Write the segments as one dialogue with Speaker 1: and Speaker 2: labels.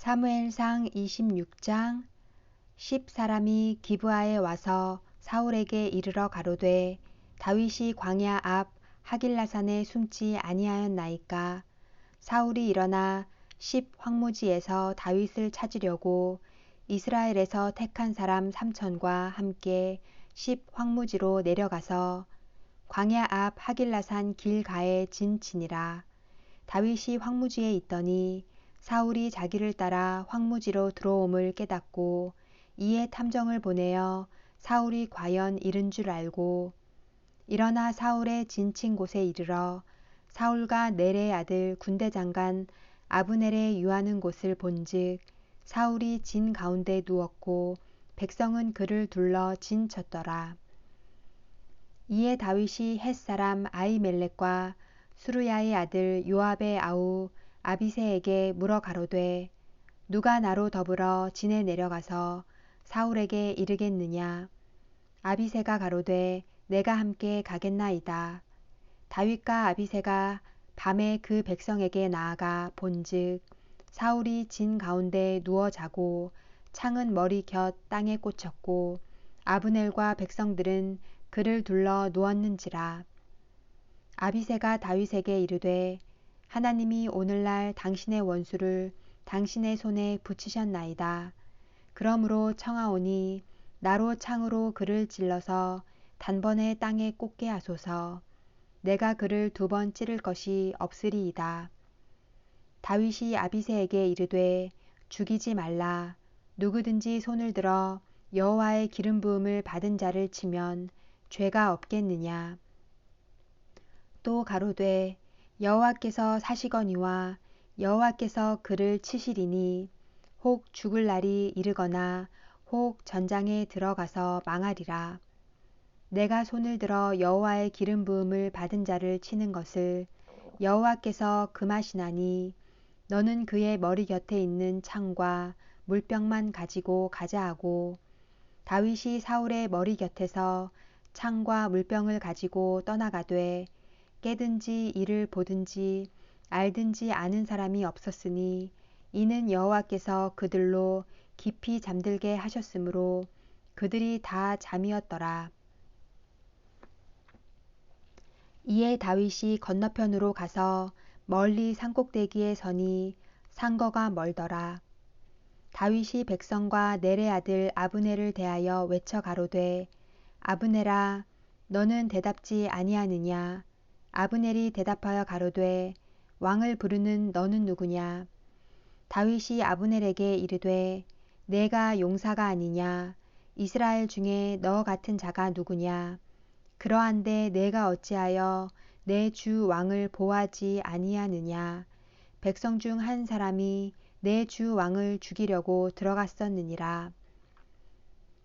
Speaker 1: 사무엘상 26장 10 사람이 기브아에 와서 사울에게 이르러 가로되 다윗이 광야 앞 하길라산에 숨지 아니하였나이까? 사울이 일어나 10 황무지에서 다윗을 찾으려고 이스라엘에서 택한 사람 삼천과 함께 10 황무지로 내려가서 광야 앞 하길라산 길가에 진치니라. 다윗이 황무지에 있더니 사울이 자기를 따라 황무지로 들어옴을 깨닫고 이에 탐정을 보내어 사울이 과연 이른 줄 알고 일어나 사울의 진친 곳에 이르러 사울과 넬의 아들 군대 장관 아브넬의 유하는 곳을 본즉 사울이 진 가운데 누웠고 백성은 그를 둘러 진쳤더라. 이에 다윗이 햇사람 아이멜렉과 수르야의 아들 요압의 아우 아비세에게 물어 가로되 누가 나로 더불어 진에 내려가서 사울에게 이르겠느냐? 아비세가 가로되 내가 함께 가겠나이다. 다윗과 아비세가 밤에 그 백성에게 나아가 본즉 사울이 진 가운데 누워 자고 창은 머리 곁 땅에 꽂혔고 아브넬과 백성들은 그를 둘러 누웠는지라. 아비세가 다윗에게 이르되 하나님이 오늘날 당신의 원수를 당신의 손에 붙이셨나이다. 그러므로 청하오니 나로 창으로 그를 찔러서 단번에 땅에 꽂게 하소서. 내가 그를 두 번 찌를 것이 없으리이다. 다윗이 아비세에게 이르되 죽이지 말라. 누구든지 손을 들어 여호와의 기름 부음을 받은 자를 치면 죄가 없겠느냐. 또 가로되 여호와께서 사시거니와 여호와께서 그를 치시리니 혹 죽을 날이 이르거나 혹 전장에 들어가서 망하리라. 내가 손을 들어 여호와의 기름 부음을 받은 자를 치는 것을 여호와께서 금하시나니 너는 그의 머리 곁에 있는 창과 물병만 가지고 가자 하고 다윗이 사울의 머리 곁에서 창과 물병을 가지고 떠나가되 깨든지 이를 보든지 알든지 아는 사람이 없었으니 이는 여호와께서 그들로 깊이 잠들게 하셨으므로 그들이 다 잠이었더라. 이에 다윗이 건너편으로 가서 멀리 산꼭대기에 서니 산거가 멀더라. 다윗이 백성과 넬의 아들 아브네를 대하여 외쳐 가로되 아브네라 너는 대답지 아니하느냐 아브넬이 대답하여 가로되 왕을 부르는 너는 누구냐? 다윗이 아브넬에게 이르되 내가 용사가 아니냐? 이스라엘 중에 너 같은 자가 누구냐? 그러한데 내가 어찌하여 내 주 왕을 보하지 아니하느냐? 백성 중 한 사람이 내 주 왕을 죽이려고 들어갔었느니라.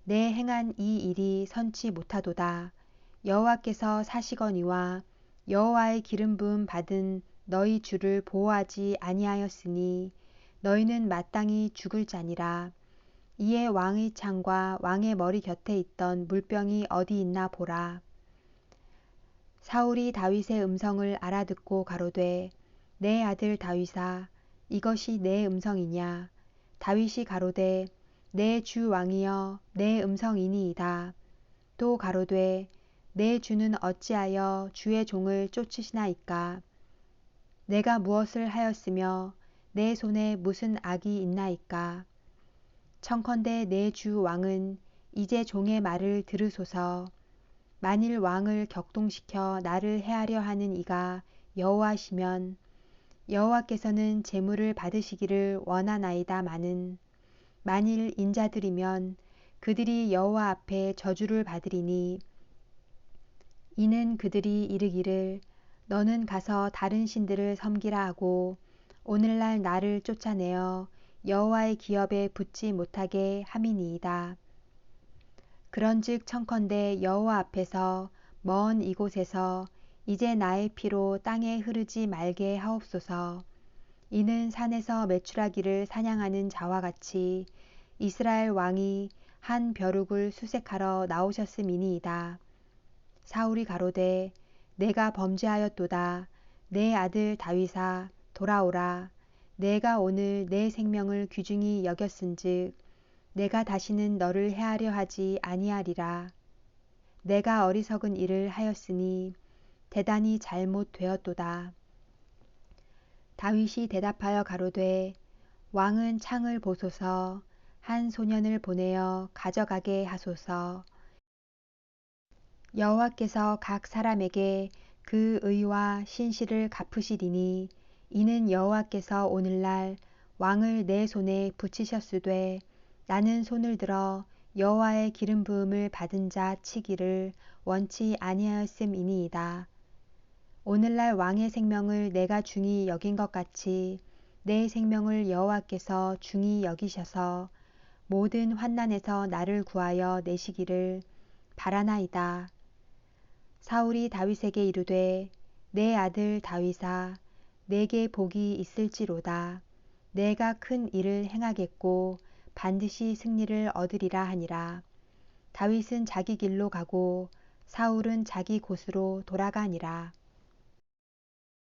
Speaker 1: 내 행한 이 일이 선치 못하도다. 여호와께서 사시거니와 여호와의 기름 부음 받은 너희 주를 보호하지 아니하였으니 너희는 마땅히 죽을 자니라. 이에 왕의 창과 왕의 머리 곁에 있던 물병이 어디 있나 보라. 사울이 다윗의 음성을 알아듣고 가로되 내 아들 다윗아 이것이 내 음성이냐 다윗이 가로되 내 주 왕이여 내 음성이니이다. 또 가로되 내 주는 어찌하여 주의 종을 쫓으시나이까? 내가 무엇을 하였으며 내 손에 무슨 악이 있나이까? 청컨대 내 주 왕은 이제 종의 말을 들으소서. 만일 왕을 격동시켜 나를 해하려 하는 이가 여호와시면 여호와께서는 재물을 받으시기를 원하나이다 마는 만일 인자들이면 그들이 여호와 앞에 저주를 받으리니 이는 그들이 이르기를 너는 가서 다른 신들을 섬기라 하고 오늘날 나를 쫓아내어 여호와의 기업에 붙지 못하게 함이니이다. 그런즉 청컨대 여호와 앞에서 먼 이곳에서 이제 나의 피로 땅에 흐르지 말게 하옵소서. 이는 산에서 매출하기를 사냥하는 자와 같이 이스라엘 왕이 한 벼룩을 수색하러 나오셨음이니이다. 사울이 가로되 내가 범죄하였도다. 내 아들 다윗아 돌아오라. 내가 오늘 내 생명을 귀중히 여겼은즉 내가 다시는 너를 해하려 하지 아니하리라. 내가 어리석은 일을 하였으니 대단히 잘못되었도다. 다윗이 대답하여 가로되 왕은 창을 보소서 한 소년을 보내어 가져가게 하소서. 여호와께서 각 사람에게 그 의와 신실을 갚으시리니 이는 여호와께서 오늘날 왕을 내 손에 붙이셨으되 나는 손을 들어 여호와의 기름 부음을 받은 자 치기를 원치 아니하였음이니이다. 오늘날 왕의 생명을 내가 중히 여긴 것 같이 내 생명을 여호와께서 중히 여기셔서 모든 환난에서 나를 구하여 내시기를 바라나이다. 사울이 다윗에게 이르되 내 아들 다윗아 내게 복이 있을지로다. 내가 큰 일을 행하겠고 반드시 승리를 얻으리라 하니라. 다윗은 자기 길로 가고 사울은 자기 곳으로 돌아가니라.